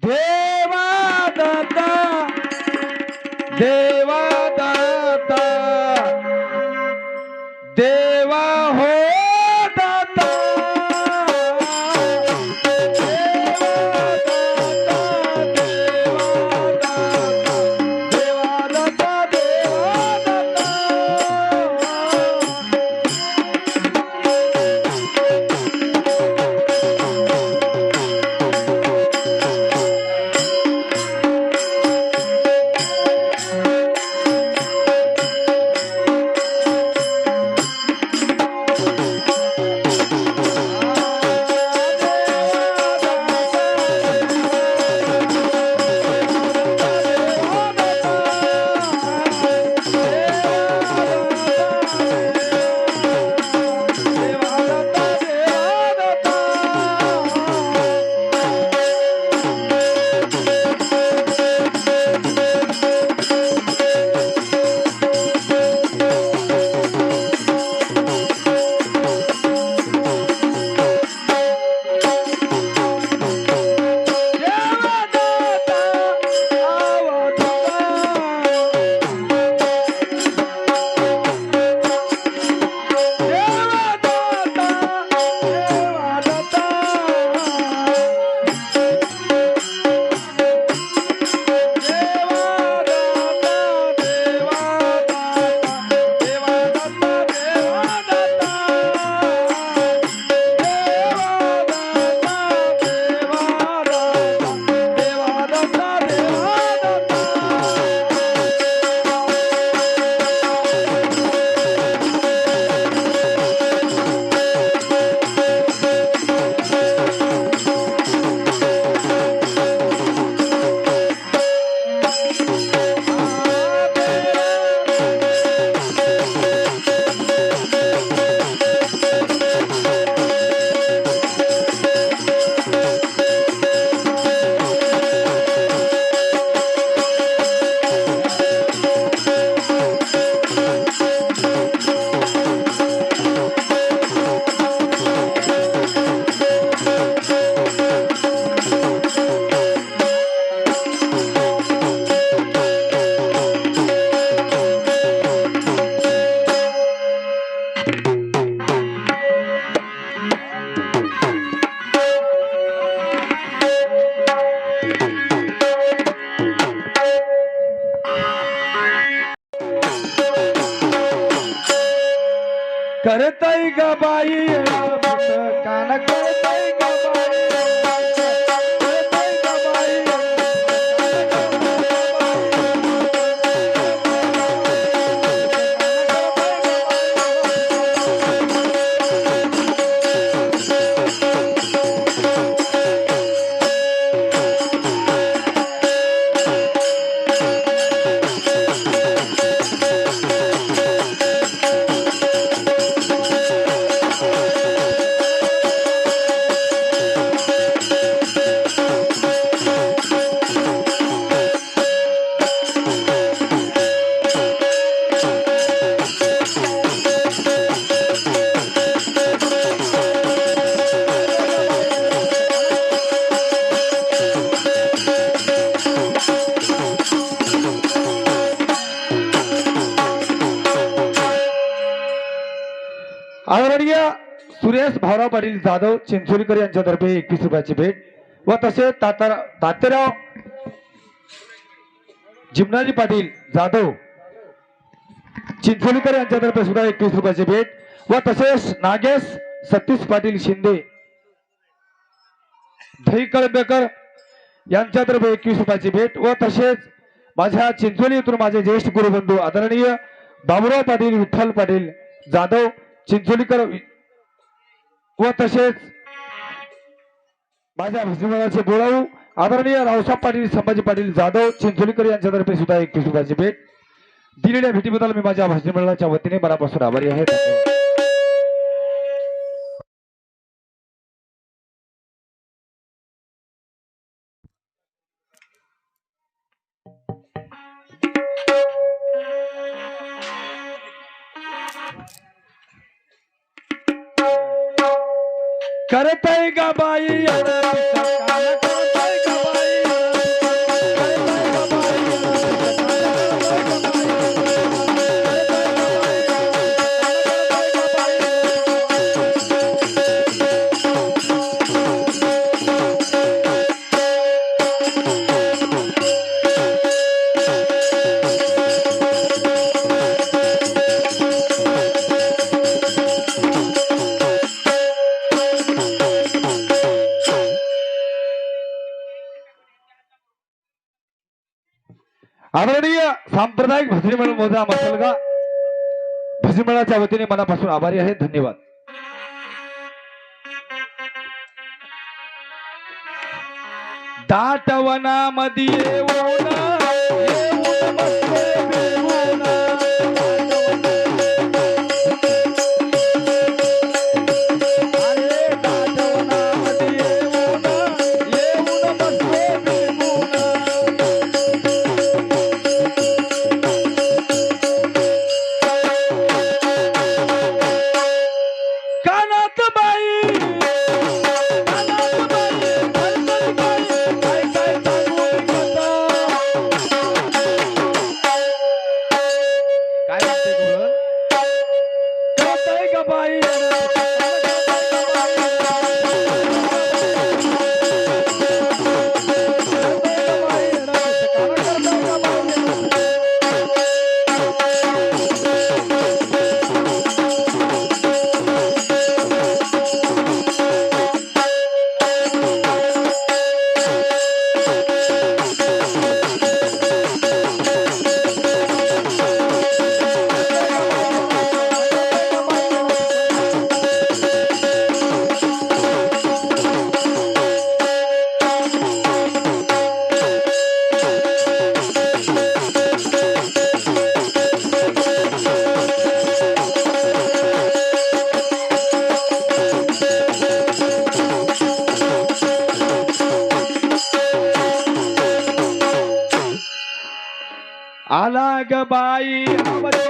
They करताय ग बाई कान करताय ग सुरेश भाऊराव पाटील जाधव चिंचोलीकर यांच्यातर्फे एकवीस रुपयाची भेट व तसे तातारा तात्याराव जिमनाजी पाटील जाधव चिंचोलीकर यांच्यातर्फे सुद्धा एकवीस रुपयाची भेट व तसेच नागेश सतीश पाटील शिंदे दही कळंबेकर यांच्यातर्फे एकवीस रुपयाची भेट व तसेच माझ्या चिंचोली येथून माझे ज्येष्ठ गुरुबंधू आदरणीय बाबुराव पाटील विठ्ठल पाटील जाधव चिंचोलीकर व तसेच माझ्या भजनीमंडळाचे बोलावू. आदरणीय रावसाहेब पाटील संभाजी पाटील जाधव चिंचोलीकर यांच्यातर्फे सुद्धा एक पुस्तकाची भेट. दिलेल्या भेटीबद्दल मी माझ्या भजनी मंडळाच्या वतीने मनापासून आभारी आहे. धन्यवाद करतय सांप्रदायिक भजनी म्हणून मोजा मसलगा. भजनी मेळाच्या वतीने मनापासून आभारी आहे. धन्यवाद. दाटवना मधी ಅಲಾಗ ಬಾಯಿ ಅವರೇ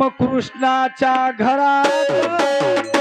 रामकृष्णाच्या घरात.